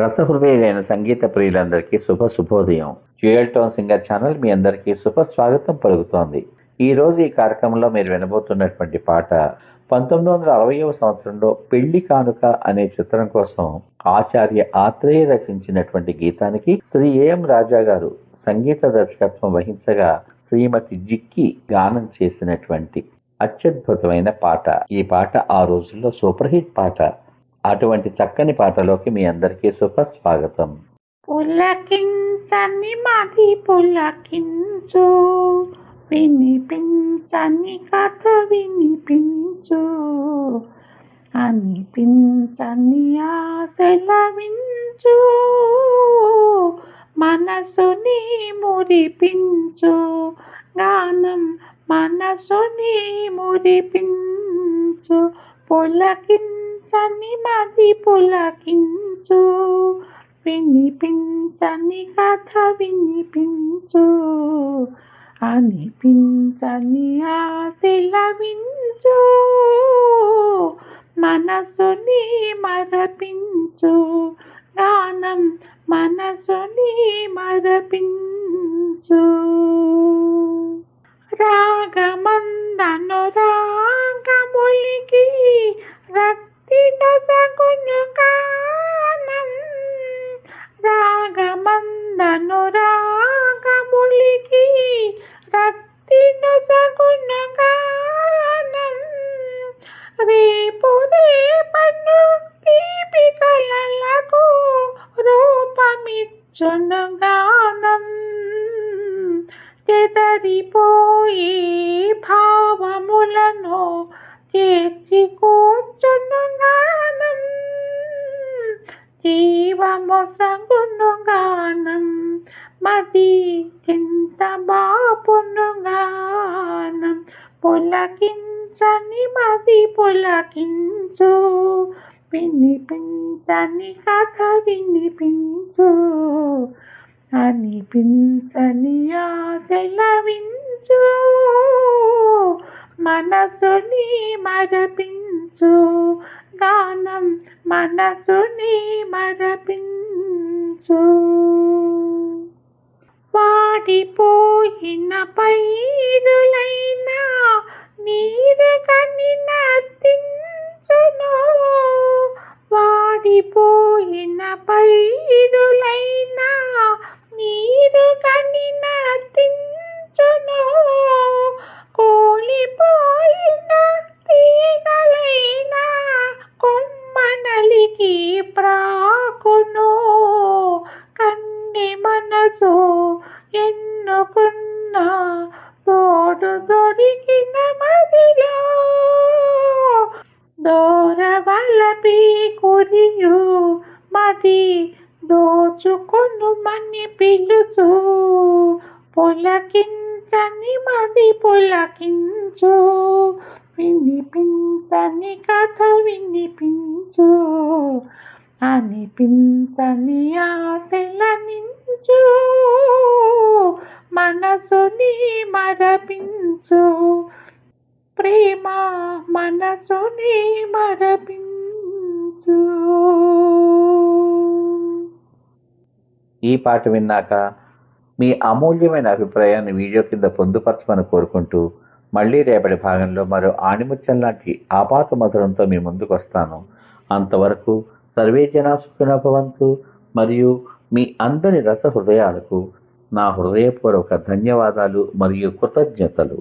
రసహృదయులైన సంగీత ప్రియులందరికీ శుభ శుభోదయం. జ్యూయల్ టోన్ సింగర్ ఛానల్ మీ అందరికీ శుభ స్వాగతం పలుకుతోంది. ఈ రోజు ఈ కార్యక్రమంలో మీరు వినబోతున్నటువంటి పాట పంతొమ్మిది వందల అరవయవ సంవత్సరంలో పెళ్ళి కానుక అనే చిత్రం కోసం ఆచార్య ఆత్రేయ రచించినటువంటి గీతానికి శ్రీ ఏఎం రాజా గారు సంగీత దర్శకత్వం వహించగా శ్రీమతి జిక్కి గానం చేసినటువంటి అత్యద్భుతమైన పాట. ఈ పాట ఆ రోజుల్లో సూపర్ హిట్ పాట. అటువంటి చక్కని పాటలోకి మీ అందరికీ శుభ స్వాగతం పులకించని మాది పులకించు వినిపించని కథ వినిపించు. అనిపించని ఆశలవించు మనసుని మురిపించు. గానం మనసుని మురిపించు పులకించని మది పులకించు. వినిపించని కథ వినిపించు అనిపించని ఆశల వించు. మనసుని మరపించు. గానం మనసుని మరపించు. రాగమందను రా అనురాగములికి రక్తి నొసగున్న గానం రేపు రేపను తీపి కలలకు రూపమిచ్చును గానం చెదరిపోయే భావములను చేర్చి కూర్చును గానం జీవమొసగును గానం మది ఎంత బాపును గానం పులకించని మది పులకించు వినిపించని కథ వినిపించు. అనిపించని తెలవించు మనసుని మరపించు. గానం మనసుని మరపించు. వాడిపోయిన పైరులైనా నీరు కనిన నర్తించును. వాడిపోయిన పైరులైనా నీరు కనిన నర్తించును. కోలిపోయిన తీగలైనా కొమ్మనలికి ప్రాకును. కన్నె మనసు ఎన్నుకున్న తోడు దొరికిన మదిలో. దూరవలపి కురియు మది దోచుకొను మని పిలుచు. పులకించని మది పులకించు. వినిపించని కథ వినిపించు. అనిపించని ఆశలనించు మనసుని మరపించు. ప్రేమ మనసుని మరపించు. ఈ పాట విన్నాక మీ అమూల్యమైన అభిప్రాయాన్ని వీడియో కింద పొందుపరచమని కోరుకుంటూ మళ్ళీ రేపటి భాగంలో మరో ఆణిముత్యం లాంటి ఆపాత మధురంతో మీ ముందుకు వస్తాను అంతవరకు సర్వే జనా సుఖినభవంతు మరియు మీ అందరి రస హృదయాలకు నా హృదయపూర్వక ధన్యవాదాలు మరియు కృతజ్ఞతలు.